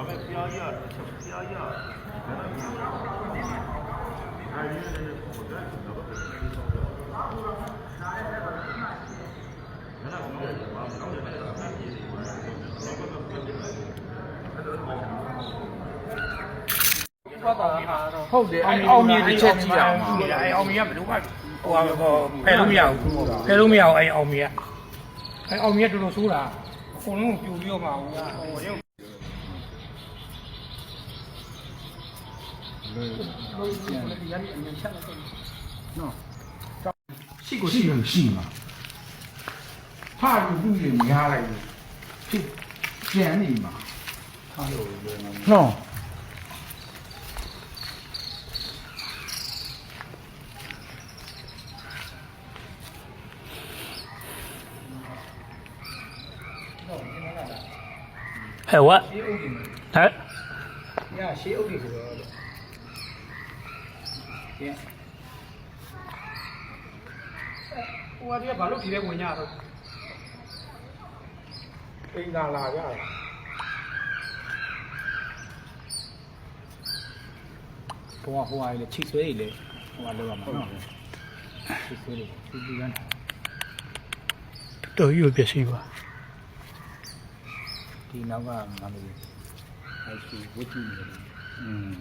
ကနေတက်ဘူးပဲတက်တာပါနေအန်ရရှိသွားပါနော်ဟုတ်ဟုတ်တယ်အဲ့အောင်မြေတစ်ချက်ကြည့်အောင်အဲ့အောင်မြင်ကဘယ်လိုမှဟိုဟာဖယ်လို့မရဘူးဖယ်လို့မရအောင်အဲ့အောင်မြေကအဲ့အောင်မြေကတော်တော်ဆိုးတာအကုန်လုံးပြူပြီးတော့မှာဟို ဟိုရုပ်ရှိကိုရှိလို့ရှိမှာဖာလူလူတွေမရလိုက်ဘူးဖြစ်ကျန်နေမှာဖာလို့လည်း နော်ဟဲ့ဝတ်ဟဲ့ညရှေးအုပ်တွေဆိုတော့ပြန်ဟိုကတည်းကဘာလို့ဒီထဲဝင်ကြတော့အိမ်သာလာကြတယ်ဟိုကဟိုကလေချိတ်ဆွဲကြီးလေဟိုကလောက်ရမှာနော်ချိတ်ဆွဲလေးဒီဒီကန်းတော်ကြီးကိုပြည့်စုံပါဒီနောက်ကငါမလို့အဲရှိဝတ်ကြည့်နေတယ်อืม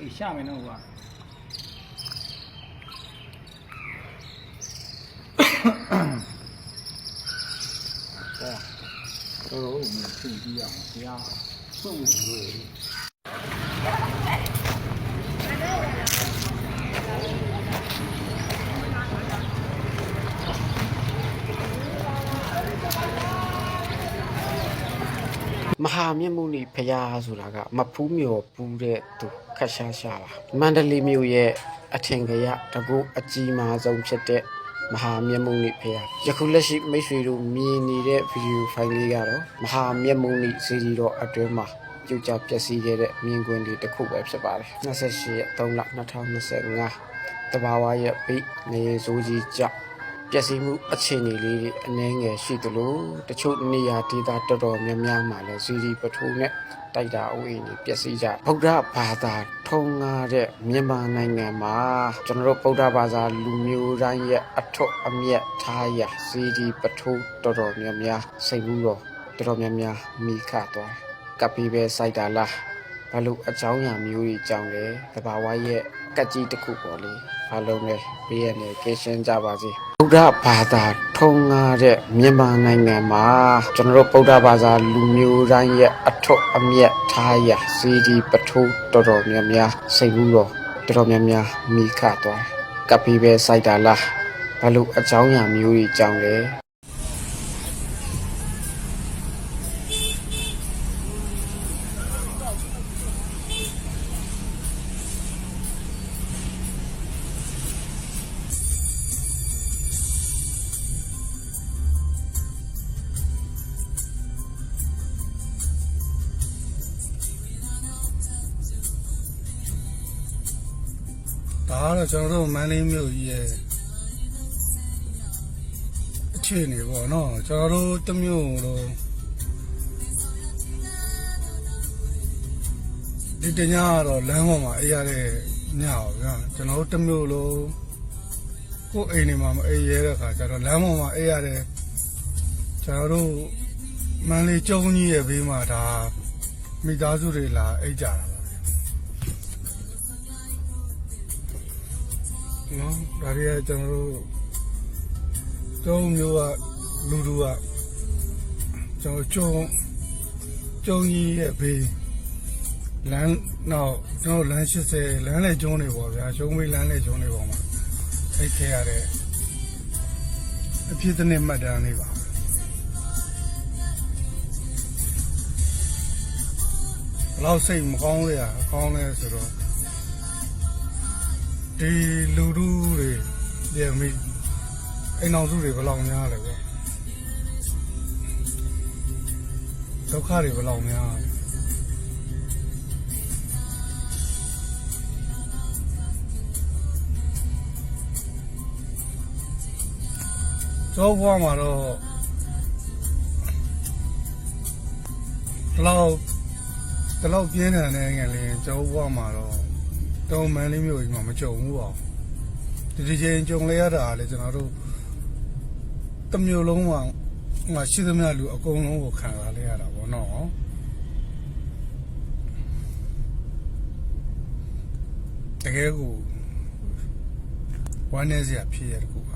အေးရှာမယ်နော်ဟိုကဟောတော်တော်မြင်သိကြည့်ရအောင်တရားစုံလို့ မဟာမြတ်မုနိဖရာဆိုတာကမဖူးမြော်ပူးတဲ့သူခက်ရှားရှားပါမန္တလေးမြို့ရဲ့အထင်ကရတကုတ်အကြီးမားဆုံးဖြစ်တဲ့မဟာမြတ်မုနိဖရာယခုလက်ရှိမိတ်ဆွေတို့မြင်နေတဲ့ဗီဒီယိုဖိုင်လေးကတော့မဟာမြတ်မုနိစီရီတော်အတွင်းမှာကြုတ်ကြပျက်စီးခဲ့တဲ့မြင်ကွင်းလေးတစ်ခုပဲဖြစ်ပါတယ်28ရက်3လ2025တဘာဝရဲ့ပိနေစိုးကြီးကြောင့် ပျက်စီးမှုအခြေအနေလေးတွေအနည်းငယ်ရှိသလိုတချို့နေရာဒေသတော်တော်များများမှာလည်းဇီဒီပထိုးနဲ့တိုက်တာအဝေးနေပျက်စီးကြဗုဒ္ဓဘာသာထုံးကားတဲ့မြန်မာနိုင်ငံမှာကျွန်တော်တို့ဗုဒ္ဓဘာသာလူမျိုးတိုင်းရဲ့အထွတ်အမြတ်ထားရဇီဒီပထိုးတော်တော်များများစိတ်ကူးတော့တော်တော်များများမိခသွားတယ်ကပ်ပြီးပဲစိုက်တာလားဘာလို့အကြောင်းအရာမျိုးကြီးကြောင့်လဲတဘာဝရဲ့ ကက်ကြီးတစ်ခုပေါ့လေအားလုံးလည်းဘေးရန်နဲ့ကင်းရှင်းကြပါစေဗုဒ္ဓဘာသာထုံးကားတဲ့မြန်မာနိုင်ငံမှာကျွန်တော်တို့ဗုဒ္ဓဘာသာလူမျိုးတိုင်းရဲ့အထွတ်အမြတ်ထားရစီဒီပထိုးတော်တော်များများစိတ်ကူးတော့တော်တော်များများမိခသွားတယ်ကပ်ပြီးပဲစိုက်တာလားဘာလို့အကြောင်းအရာမျိုးကြီးကြောင့်လဲ ဒါကတော့ကျွန်တော်တို့မန္တလေးမြို့ကြီးရဲ့အခြေအနေပေါ့နော်ကျွန်တော်တို့တစ်မြို့တော့ဒီတညကတော့လမ်းပေါ်မှာအေးရတဲ့ညပါဗျာကျွန်တော်တို့တစ်မြို့လုံးကိုယ်အိမ်နေမှာမအေးရတဲ့ခါကျတော့လမ်းပေါ်မှာအေးရတဲ့ကျွန်တော်တို့မန္တလေးကျုံကြီးရဲ့ဘေးမှာဒါမိသားစုတွေလာအိတ်ကြတာ နော်ဒါတွေကကျွန်တော်တို့ကျုံမျိုးကလူလူကကျွန်တော်ကျုံကျုံကြီးရဲ့ဘေးလမ်းနောက်ကျွန်တော်လမ်း80လမ်းလေကျုံးတွေပေါ့ဗျာကျုံးမေးလမ်းလေကျုံးတွေပေါ့မှာအိတ်ခဲရတဲ့အဖြစ်တစ်နှစ်မှတ်တမ်းလေးပါဘယ်လောက်စိတ်မကောင်းလေရကောင်းလဲဆိုတော့ ဒီလူလူတွေဒီမိအိမ်အောင်စုတွေဘယ်လောက်များလဲဗျဒုက္ခတွေဘယ်လောက်များလဲကျောဘွားမှာတော့ဒီလောက်ဒီလောက်ပြင်းထန်တဲ့ငယ်လေးကျောဘွားမှာတော့ တောင်မန်လေးမျိုးကြီးမှာမကြုံဘူးပေါ့ဒီဒီချင်းကြုံလဲရတာလေကျွန်တော်တို့တစ်မျိုးလုံးမှာဟိုရှိသမျှလူအကုန်လုံးကိုခံစားလဲရတာပေါ့နော်တကယ်ကိုဝမ်းနေစရာဖြစ်ရတကူပါ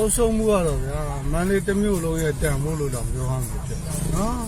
ဆုံးရှုံးမှုကတော့ဗျာမန္တလေးတစ်မျိုးလုံးရဲ့တန်ဖိုးလို့တော့ပြောရမှာဖြစ်တယ်နော်